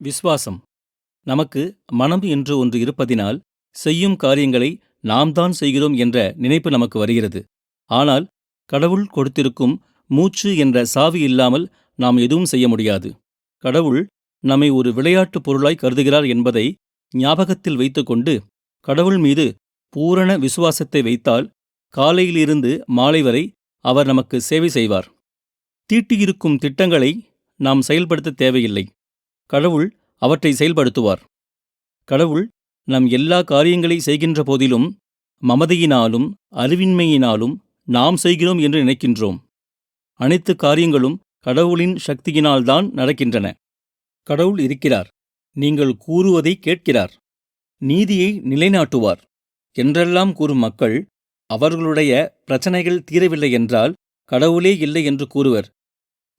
விஸ்வாசம் நமக்கு மனம் என்று ஒன்று இருப்பதினால் செய்யும் காரியங்களை நாம் தான் செய்கிறோம் என்ற நினைப்பு நமக்கு வருகிறது. ஆனால் கடவுள் கொடுத்திருக்கும் மூச்சு என்ற சாவி இல்லாமல் நாம் எதுவும் செய்ய முடியாது. கடவுள் நம்மை ஒரு விளையாட்டுப் பொருளாய் கருதுகிறார் என்பதை ஞாபகத்தில் வைத்துக்கொண்டு கடவுள் மீது பூரண விசுவாசத்தை வைத்தால் காலையிலிருந்து மாலை வரை அவர் நமக்கு சேவை செய்வார். தீட்டியிருக்கும் திட்டங்களை நாம் செயல்படுத்த தேவையில்லை. கடவுள் அவற்றை செயல்படுத்துவார். கடவுள் நம் எல்லா காரியங்களை செய்கின்ற போதிலும் மமதையினாலும் அறிவின்மையினாலும் நாம் செய்கிறோம் என்று நினைக்கின்றோம். அனைத்து காரியங்களும் கடவுளின் சக்தியினால்தான் நடக்கின்றன. கடவுள் இருக்கிறார். நீங்கள் கூறுவதை கேட்கிறார். நீதியை நிலைநாட்டுவார். என்றெல்லாம் கூறும் மக்கள் அவர்களுடைய பிரச்சனைகள் தீரவில்லை என்றால் கடவுளே இல்லை என்று கூறுவர்.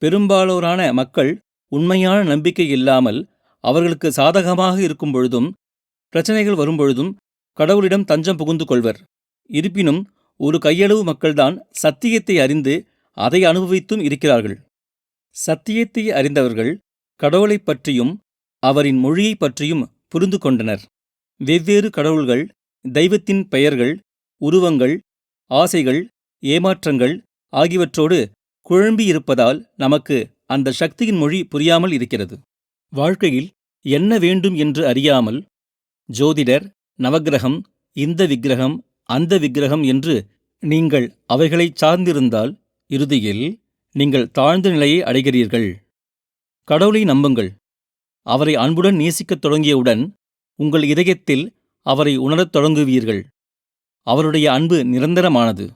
பெரும்பாலோரான மக்கள் உண்மையான நம்பிக்கை இல்லாமல் அவர்களுக்கு சாதகமாக இருக்கும் பொழுதும் பிரச்சனைகள் வரும்பொழுதும் கடவுளிடம் தஞ்சம் புகுந்து கொள்வர். இருப்பினும் ஒரு கையளவு மக்கள்தான் சத்தியத்தை அறிந்து அதை அனுபவித்தும் இருக்கிறார்கள். சத்தியத்தை அறிந்தவர்கள் கடவுளைப் பற்றியும் அவரின் மொழியைப் பற்றியும் புரிந்து கொண்டனர். வெவ்வேறு கடவுள்கள் தெய்வத்தின் பெயர்கள் உருவங்கள் ஆசைகள் ஏமாற்றங்கள் ஆகியவற்றோடு குழம்பியிருப்பதால் நமக்கு அந்த சக்தியின் மொழி புரியாமல் இருக்கிறது. வாழ்க்கையில் என்ன வேண்டும் என்று அறியாமல் ஜோதிடர் நவக்கிரகம் இந்த விக்கிரகம் அந்த விக்கிரகம் என்று நீங்கள் அவைகளைச் சார்ந்திருந்தால் இறுதியில் நீங்கள் தாழ்ந்த நிலையை அடைகிறீர்கள். கடவுளை நம்புங்கள். அவரை அன்புடன் நேசிக்கத் தொடங்கியவுடன் உங்கள் இதயத்தில் அவரை உணரத் தொடங்குவீர்கள். அவருடைய அன்பு நிரந்தரமானது.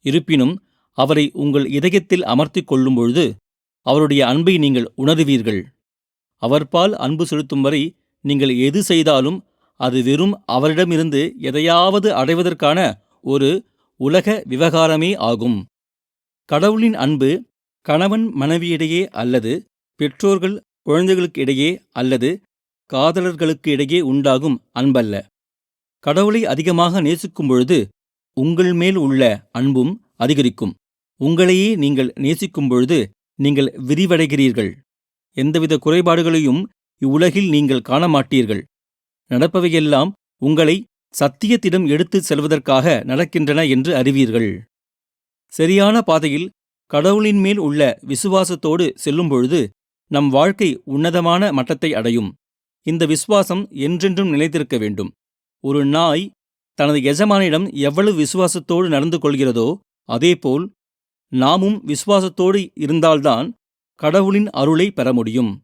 இருப்பினும் அவரை உங்கள் இதயத்தில் அமர்த்திக் கொள்ளும் பொழுது அவருடைய அன்பை நீங்கள் உணருவீர்கள். அவர்பால் அன்பு செலுத்தும் வரை நீங்கள் எது செய்தாலும் அது வெறும் அவரிடமிருந்து எதையாவது அடைவதற்கான ஒரு உலக விவகாரமே ஆகும். கடவுளின் அன்பு கணவன் மனைவியிடையே அல்லது பெற்றோர்கள் குழந்தைகளுக்கு இடையே அல்லது காதலர்களுக்கு இடையே உண்டாகும் அன்பல்ல. கடவுளை அதிகமாக நேசிக்கும் பொழுது உங்கள் மேல் உள்ள அன்பும் அதிகரிக்கும். உங்களையே நீங்கள் நேசிக்கும் பொழுது நீங்கள் விரிவடைகிறீர்கள். எந்தவித குறைபாடுகளையும் இவ்வுலகில் நீங்கள் காண மாட்டீர்கள் நடப்பவையெல்லாம் உங்களை சத்தியத்திடம் எடுத்துச் செல்வதற்காக நடக்கின்றன என்று அறிவீர்கள். சரியான பாதையில் கடவுளின் மேல் உள்ள விசுவாசத்தோடு செல்லும்பொழுது நம் வாழ்க்கை உன்னதமான மட்டத்தை அடையும். இந்த விசுவாசம் என்றென்றும் நிலைத்திருக்க வேண்டும். ஒரு நாய் தனது எஜமானிடம் எவ்வளவு விசுவாசத்தோடு நடந்து கொள்கிறதோ அதேபோல் நாமும் விசுவாசத்தோடு இருந்தால்தான் கடவுளின் அருளை பெற முடியும்.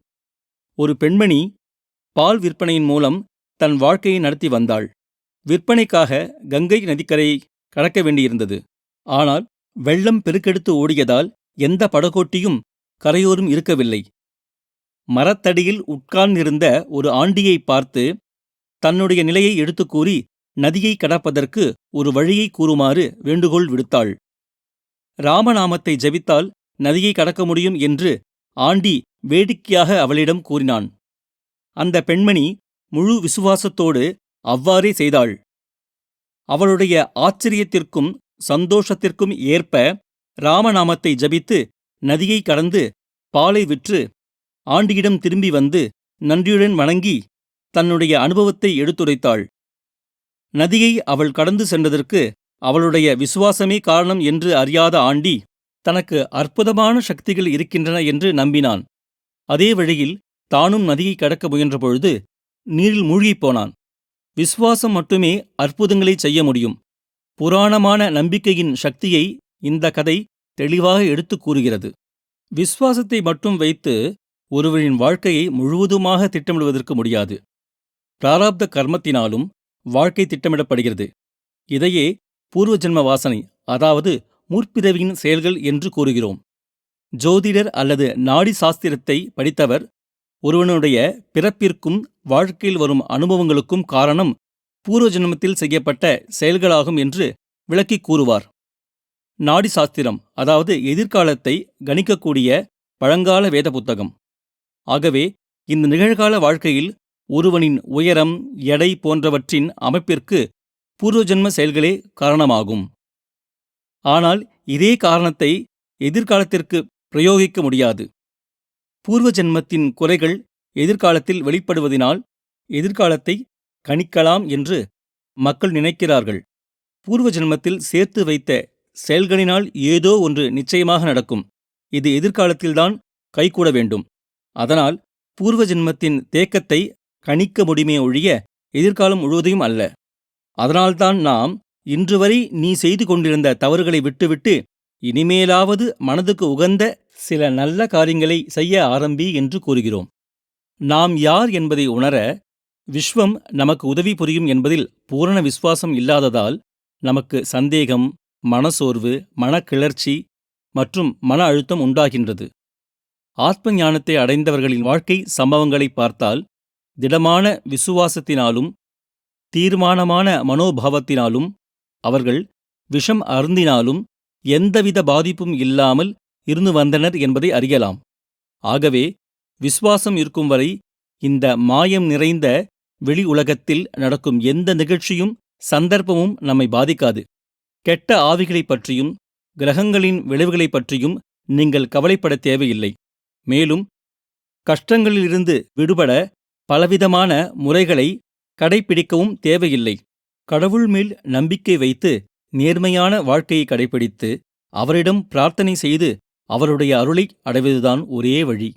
ஒரு பெண்மணி பால் விற்பனையின் மூலம் தன் வாழ்க்கையை நடத்தி வந்தாள். விற்பனைக்காக கங்கை நதிக்கரையை கடக்க வேண்டியிருந்தது. ஆனால் வெள்ளம் பெருக்கெடுத்து ஓடியதால் எந்த படகோட்டியும் கரையோரும் இருக்கவில்லை. மரத்தடியில் உட்கார்ந்திருந்த ஒரு ஆண்டியை பார்த்து தன்னுடைய நிலையை எடுத்துக் கூறி நதியை கடப்பதற்கு ஒரு வழியை கூறுமாறு வேண்டுகோள் விடுத்தாள். ராமநாமத்தை ஜபித்தால் நதியை கடக்க முடியும் என்று ஆண்டி வேடிக்கையாக அவளிடம் கூறினான். அந்த பெண்மணி முழு விசுவாசத்தோடு அவ்வாறே செய்தாள். அவளுடைய ஆச்சரியத்திற்கும் சந்தோஷத்திற்கும் ஏற்ப ராமநாமத்தை ஜபித்து நதியை கடந்து பாலை விற்று ஆண்டியிடம் திரும்பி வந்து நன்றியுடன் வணங்கி தன்னுடைய அனுபவத்தை எடுத்துரைத்தாள். நதியை அவள் கடந்து சென்றதற்கு அவளுடைய விசுவாசமே காரணம் என்று அறியாத ஆண்டி தனக்கு அற்புதமான சக்திகள் இருக்கின்றன என்று நம்பினான். அதே வழியில் தானும் நதியை கடக்க முயன்றபொழுது நீரில் மூழ்கிப் போனான். விசுவாசம் மட்டுமே அற்புதங்களை செய்ய முடியும். புராணமான நம்பிக்கையின் சக்தியை இந்த கதை தெளிவாக எடுத்துக் கூறுகிறது. விசுவாசத்தை மட்டும் வைத்து ஒருவரின் வாழ்க்கையை முழுவதுமாக திட்டமிடுவதற்கு முடியாது. பிராராப்த கர்மத்தினாலும் வாழ்க்கை திட்டமிடப்படுகிறது. இதையே பூர்வ ஜென்ம வாசனை அதாவது முற்பிறவியின் செயல்கள் என்று கூறுகிறோம். ஜோதிடர் அல்லது நாடி சாஸ்திரத்தை படித்தவர் ஒருவனுடைய பிறப்பிற்கும் வாழ்க்கையில் வரும் அனுபவங்களுக்கும் காரணம் பூர்வ ஜென்மத்தில் செய்யப்பட்ட செயல்களாகும் என்று விளக்கிக் கூறுவார். நாடி சாஸ்திரம் அதாவது எதிர்காலத்தை கணிக்கக்கூடிய பழங்கால வேத புத்தகம். ஆகவே இந்த நிகழ்கால வாழ்க்கையில் ஒருவனின் உயரம் எடை போன்றவற்றின் அமைப்பிற்கு பூர்வஜன்ம செயல்களே காரணமாகும். ஆனால் இதே காரணத்தை எதிர்காலத்திற்கு பிரயோகிக்க முடியாது. பூர்வ ஜென்மத்தின் குறைகள் எதிர்காலத்தில் வெளிப்படுவதினால் எதிர்காலத்தை கணிக்கலாம் என்று மக்கள் நினைக்கிறார்கள். பூர்வ ஜென்மத்தில் சேர்த்து வைத்த செயல்களினால் ஏதோ ஒன்று நிச்சயமாக நடக்கும். இது எதிர்காலத்தில்தான் கைகூட வேண்டும். அதனால் பூர்வ ஜென்மத்தின் தேக்கத்தை கணிக்க முடியுமே ஒழிய எதிர்காலம் முழுவதையும் அல்ல. அதனால்தான் நாம் இன்று வரை நீ செய்து கொண்டிருந்த தவறுகளை விட்டுவிட்டு இனிமேலாவது மனதுக்கு உகந்த சில நல்ல காரியங்களை செய்ய ஆரம்பி என்று கூறுகிறோம். நாம் யார் என்பதை உணர விஸ்வம் நமக்கு உதவி புரியும் என்பதில் பூரண விசுவாசம் இல்லாததால் நமக்கு சந்தேகம் மனசோர்வு மனக்கிளர்ச்சி மற்றும் மன அழுத்தம் உண்டாகின்றது. ஆத்ம ஞானத்தை அடைந்தவர்களின் வாழ்க்கை சம்பவங்களை பார்த்தால் திடமான விசுவாசத்தினாலும் தீர்மானமான மனோபாவத்தினாலும் அவர்கள் விஷம் அருந்தினாலும் எந்தவித பாதிப்பும் இல்லாமல் இருந்து வந்தனர் என்பதை அறியலாம். ஆகவே விசுவாசம் இருக்கும் வரை இந்த மாயம் நிறைந்த வெளி உலகத்தில் நடக்கும் எந்த நிகழ்ச்சியும் சந்தர்ப்பமும் நம்மை பாதிக்காது. கெட்ட ஆவிகளைப் பற்றியும் கிரகங்களின் விளைவுகளைப் பற்றியும் நீங்கள் கவலைப்பட தேவையில்லை. மேலும் கஷ்டங்களிலிருந்து விடுபட பலவிதமான முறைகளை கடைப்பிடிக்கவும் தேவையில்லை. கடவுள் மேல் நம்பிக்கை வைத்து நேர்மையான வாழ்க்கையை கடைப்பிடித்து அவரிடம் பிரார்த்தனை செய்து அவருடைய அருளை அடைவதுதான் ஒரே வழி.